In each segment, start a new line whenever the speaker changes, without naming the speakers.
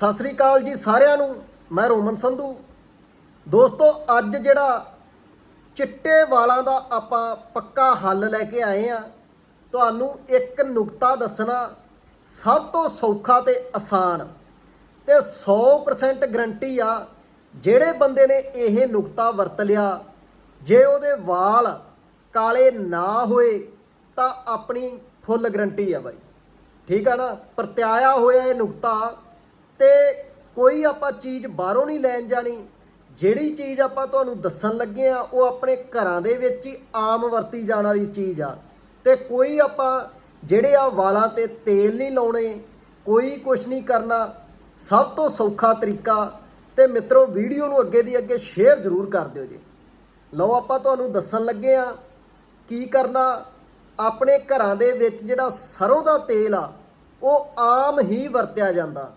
ਸਤਿ ਸ੍ਰੀ ਅਕਾਲ ਜੀ ਸਾਰਿਆਂ ਨੂੰ, ਮੈਂ ਰੋਮਨ ਸੰਧੂ। ਦੋਸਤੋ, ਅੱਜ ਜਿਹੜਾ ਚਿੱਟੇ ਵਾਲਾਂ ਦਾ ਆਪਾਂ ਪੱਕਾ ਹੱਲ ਲੈ ਕੇ ਆਏ ਆ ਤੁਹਾਨੂੰ ਇੱਕ ਨੁਕਤਾ ਦੱਸਣਾ ਸਭ ਤੋਂ ਸੌਖਾ ਤੇ ਆਸਾਨ ਤੇ 100% ਗਰੰਟੀ ਆ, ਜਿਹੜੇ ਬੰਦੇ ਨੇ ਇਹ ਨੁਕਤਾ ਵਰਤ ਲਿਆ, ਜੇ ਉਹਦੇ ਵਾਲ ਕਾਲੇ ਨਾ ਹੋਏ, ਤਾਂ ਆਪਣੀ ਫੁੱਲ ਗਰੰਟੀ ਆ ਬਾਈ। ਠੀਕ ਆ ਨਾ? ਪ੍ਰਤਿਆਇਆ ਹੋਇਆ ਇਹ ਨੁਕਤਾ ਤੇ ਕੋਈ ਆਪਾਂ ਚੀਜ਼ ਬਾਹਰੋਂ ਨਹੀਂ ਲੈਣ ਜਾਣੀ। ਜਿਹੜੀ ਚੀਜ਼ ਆਪਾਂ ਤੁਹਾਨੂੰ ਦੱਸਣ ਲੱਗੇ ਆ, ਉਹ ਆਪਣੇ ਘਰਾਂ ਦੇ ਵਿੱਚ ਹੀ ਆਮ ਵਰਤੀ ਜਾਣ ਵਾਲੀ ਚੀਜ਼ ਆ। ਤੇ ਕੋਈ ਆਪਾਂ ਜਿਹੜੇ ਆ ਵਾਲਾਂ ਤੇ ਤੇਲ ਨਹੀਂ ਲਾਉਣੇ, ਕੋਈ ਕੁਝ ਨਹੀਂ ਕਰਨਾ, ਸਭ ਤੋਂ ਸੌਖਾ ਤਰੀਕਾ ਤੇ ਮਿੱਤਰੋ ਵੀਡੀਓ ਨੂੰ ਅੱਗੇ ਦੀ ਅੱਗੇ ਸ਼ੇਅਰ ਜ਼ਰੂਰ ਕਰ ਦਿਓ ਜੀ। ਲਓ ਆਪਾਂ ਤੁਹਾਨੂੰ ਦੱਸਣ ਲੱਗੇ ਆ ਕੀ ਕਰਨਾ। ਆਪਣੇ ਘਰਾਂ ਦੇ ਵਿੱਚ ਜਿਹੜਾ ਸਰੋਂ ਦਾ ਤੇਲ ਆ, ਉਹ ਆਮ ਹੀ ਵਰਤਿਆ ਜਾਂਦਾ।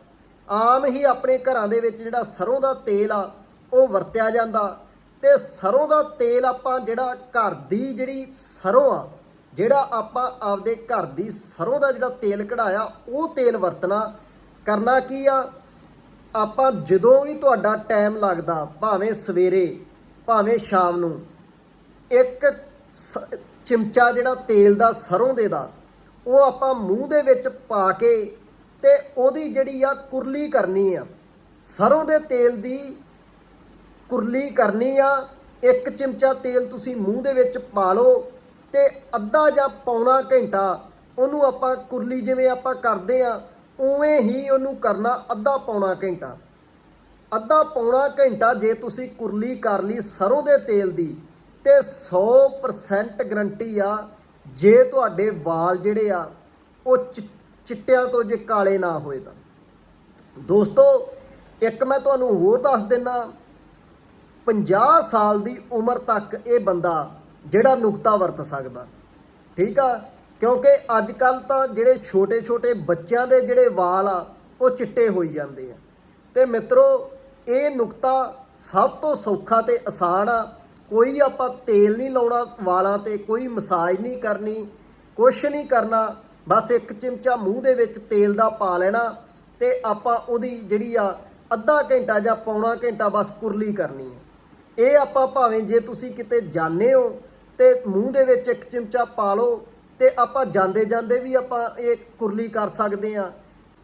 ਆਮ ਹੀ ਆਪਣੇ ਘਰਾਂ ਦੇ ਵਿੱਚ ਜਿਹੜਾ ਸਰੋਂ ਦਾ ਤੇਲ ਆ, ਉਹ ਵਰਤਿਆ ਜਾਂਦਾ। ਤੇ ਸਰੋਂ ਦਾ ਤੇਲ ਆਪਾਂ ਜਿਹੜਾ ਘਰ ਦੀ ਜਿਹੜੀ ਸਰੋਂ ਆ, ਜਿਹੜਾ ਆਪਾਂ ਆਪਦੇ ਘਰ ਦੀ ਸਰੋਂ ਦਾ ਜਿਹੜਾ ਤੇਲ ਕਢਾਇਆ, ਉਹ ਤੇਲ ਵਰਤਣਾ, ਕਰਨਾ ਕੀ ਆ? ਆਪਾਂ ਜਦੋਂ ਵੀ ਤੁਹਾਡਾ ਟਾਈਮ ਲੱਗਦਾ, ਭਾਵੇਂ ਸਵੇਰੇ, ਭਾਵੇਂ ਸ਼ਾਮ ਨੂੰ, ਇੱਕ ਸ- ਚਿਮਚਾ ਜਿਹੜਾ ਤੇਲ ਦਾ ਸਰੋਂ ਦੇ ਦਾ, ਉਹ ਆਪਾਂ ਮੂੰਹ ਦੇ ਵਿੱਚ ਪਾ ਕੇ ਤੇ ਉਹਦੀ ਜਿਹੜੀ ਆ ਕੁਰਲੀ ਕਰਨੀ ਆ, ਸਰੋਂ ਦੇ ਤੇਲ ਦੀ ਕੁਰਲੀ ਕਰਨੀ ਆ, ਇੱਕ ਚਮਚਾ ਤੇਲ ਤੁਸੀਂ ਮੂੰਹ ਦੇ ਵਿੱਚ ਪਾ ਲਓ ਤੇ ਅੱਧਾ ਜਾਂ ਪੌਣਾ ਘੰਟਾ ਉਹਨੂੰ ਆਪਾਂ ਕੁਰਲੀ ਜਿਵੇਂ ਆਪਾਂ ਕਰਦੇ ਆ, ਉਵੇਂ ਹੀ ਉਹਨੂੰ ਕਰਨਾ ਅੱਧਾ ਪੌਣਾ ਘੰਟਾ। ਅੱਧਾ ਪੌਣਾ ਘੰਟਾ ਜੇ ਤੁਸੀਂ ਕੁਰਲੀ ਕਰ ਲਈ ਸਰੋਂ ਦੇ ਤੇਲ ਦੀ, ਤੇ 100% ਗਰੰਟੀ ਆ, ਜੇ ਤੁਹਾਡੇ ਵਾਲ ਜਿਹੜੇ ਆ, ਉਹ ਚਿ- ਚਿੱਟਿਆਂ ਤੋਂ ਜੇ ਕਾਲੇ ਨਾ ਹੋਏ ਤਾਂ। ਦੋਸਤੋ, ਇੱਕ ਮੈਂ ਤੁਹਾਨੂੰ ਹੋਰ ਦੱਸ ਦਿੰਨਾ 50 ਸਾਲ ਦੀ ਉਮਰ ਤੱਕ ਇਹ ਬੰਦਾ ਜਿਹੜਾ ਨੁਕਤਾ ਵਰਤ ਸਕਦਾ। ਠੀਕ ਆ? ਕਿਉਂਕਿ ਅੱਜ ਕੱਲ ਤਾਂ ਜਿਹੜੇ ਛੋਟੇ ਛੋਟੇ ਬੱਚਿਆਂ ਦੇ ਜਿਹੜੇ ਵਾਲ ਆ, ਉਹ ਚਿੱਟੇ ਹੋਈ ਜਾਂਦੇ ਆ। ਤੇ ਮਿੱਤਰੋ, ਇਹ ਨੁਕਤਾ ਸਭ ਤੋਂ ਸੌਖਾ ਤੇ ਆਸਾਨ ਆ। ਕੋਈ ਆਪਾਂ ਤੇਲ ਨਹੀਂ ਲਾਉਣਾ ਵਾਲਾਂ ਤੇ, ਕੋਈ ਮਸਾਜ ਨਹੀਂ ਕਰਨੀ, ਕੁਛ ਨਹੀਂ ਕਰਨਾ। ਬਸ ਇੱਕ ਚਿਮਚਾ ਮੂੰਹ ਦੇ ਵਿੱਚ ਤੇਲ ਦਾ ਪਾ ਲੈਣਾ ਤੇ ਆਪਾਂ ਉਹਦੀ ਜਿਹੜੀ ਆ ਅੱਧਾ ਘੰਟਾ ਜਾਂ ਪੌਣਾ ਘੰਟਾ ਬਸ ਕੁਰਲੀ ਕਰਨੀ ਹੈ। ਇਹ ਆਪਾਂ ਭਾਵੇਂ ਜੇ ਤੁਸੀਂ ਕਿਤੇ ਜਾਂਦੇ ਹੋ ਤੇ ਮੂੰਹ ਦੇ ਵਿੱਚ ਇੱਕ ਚਿਮਚਾ ਪਾ ਲਓ ਤੇ ਆਪਾਂ ਜਾਂਦੇ ਜਾਂਦੇ ਵੀ ਆਪਾਂ ਇਹ ਕੁਰਲੀ ਕਰ ਸਕਦੇ ਆ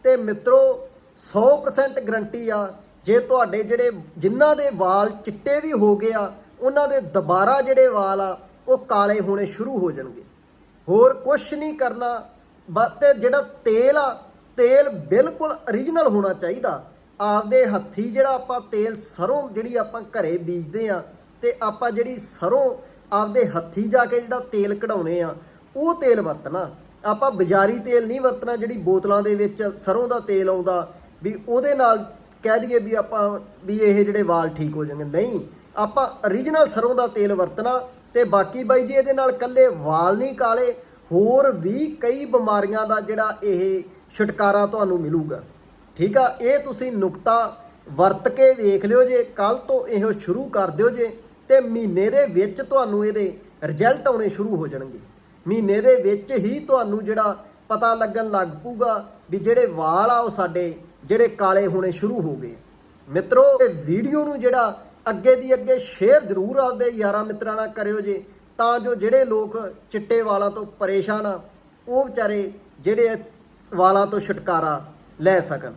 ਤੇ ਮਿੱਤਰੋ 100% ਗਰੰਟੀ ਆ, ਜੇ ਤੁਹਾਡੇ ਜਿਹੜੇ ਜਿਨ੍ਹਾਂ ਦੇ ਵਾਲ ਚਿੱਟੇ ਵੀ ਹੋ ਗਏ ਆ, ਉਹਨਾਂ ਦੇ ਦੁਬਾਰਾ ਜਿਹੜੇ ਵਾਲ ਆ, ਉਹ ਕਾਲੇ ਹੋਣੇ ਸ਼ੁਰੂ ਹੋ ਜਾਣਗੇ। ਹੋਰ ਕੁਝ ਨਹੀਂ ਕਰਨਾ ਤੇ ਜਿਹੜਾ ਤੇਲ ਆ, ਤੇਲ ਬਿਲਕੁਲ origignal ਹੋਣਾ ਚਾਹੀਦਾ। ਆਪਦੇ ਹੱਥੀ ਜਿਹੜਾ ਆਪਾਂ ਤੇਲ ਸਰੋਂ ਜਿਹੜੀ ਆਪਾਂ ਘਰੇ ਬੀਜਦੇ ਆ ਤੇ ਆਪਾਂ ਜਿਹੜੀ ਸਰੋਂ ਆਪਦੇ ਹੱਥੀ ਜਾ ਕੇ ਜਿਹੜਾ ਤੇਲ ਕਢਾਉਨੇ ਆ, ਉਹ ਤੇਲ ਵਰਤਣਾ। ਆਪਾਂ ਬਾਜ਼ਾਰੀ ਤੇਲ ਨਹੀਂ ਵਰਤਣਾ ਜਿਹੜੀ ਬੋਤਲਾਂ ਦੇ ਵਿੱਚ ਸਰੋਂ ਦਾ ਤੇਲ ਆਉਂਦਾ, ਵੀ ਉਹਦੇ ਨਾਲ ਕਹਿ ਦਈਏ ਵੀ ਆਪਾਂ ਵੀ ਇਹ ਜਿਹੜੇ ਵਾਲ ਠੀਕ ਹੋ ਜਾਣਗੇ। ਨਹੀਂ, ਆਪਾਂ origignal ਸਰੋਂ ਦਾ ਤੇਲ ਵਰਤਣਾ ਤੇ ਬਾਕੀ ਬਾਈ ਜੀ ਇਹਦੇ ਨਾਲ ਕੱਲੇ ਵਾਲ ਨਹੀਂ ਕਾਲੇ ਹੋਰ ਵੀ ਕਈ ਬਿਮਾਰੀਆਂ ਦਾ ਜਿਹੜਾ ਇਹ ਛੁਟਕਾਰਾ ਤੁਹਾਨੂੰ ਮਿਲੂਗਾ। ਠੀਕ ਆ? ਇਹ ਤੁਸੀਂ ਨੁਕਤਾ ਵਰਤ ਕੇ ਵੇਖ ਲਿਓ ਜੇ ਕੱਲ ਤੋਂ ਇਹੋ ਸ਼ੁਰੂ ਕਰ ਦਿਓ ਜੇ, ਤੇ ਮਹੀਨੇ ਦੇ ਵਿੱਚ ਤੁਹਾਨੂੰ ਇਹਦੇ ਰਿਜ਼ਲਟ ਆਉਣੇ ਸ਼ੁਰੂ ਹੋ ਜਾਣਗੇ। ਮਹੀਨੇ ਦੇ ਵਿੱਚ ਹੀ ਤੁਹਾਨੂੰ ਜਿਹੜਾ ਪਤਾ ਲੱਗਣ ਲੱਗ ਪੂਗਾ ਵੀ ਜਿਹੜੇ ਵਾਲ ਆ ਉਹ ਸਾਡੇ ਜਿਹੜੇ ਕਾਲੇ ਹੋਣੇ ਸ਼ੁਰੂ ਹੋ ਗਏ। ਮਿੱਤਰੋ, ਇਹ ਵੀਡੀਓ ਨੂੰ ਜਿਹੜਾ ਅੱਗੇ ਦੀ ਅੱਗੇ ਸ਼ੇਅਰ ਜ਼ਰੂਰ ਆਪਦੇ ਯਾਰਾਂ ਮਿੱਤਰਾਂ ਨਾਲ ਕਰਿਓ ਜੇ ਤਾਂ ਜੋ ਜਿਹੜੇ ਲੋਕ ਚਿੱਟੇ ਵਾਲਾਂ ਤੋਂ ਪਰੇਸ਼ਾਨ ਆ, ਉਹ ਵਿਚਾਰੇ ਜਿਹੜੇ ਵਾਲਾਂ ਤੋਂ ਛੁਟਕਾਰਾ ਲੈ ਸਕਣ।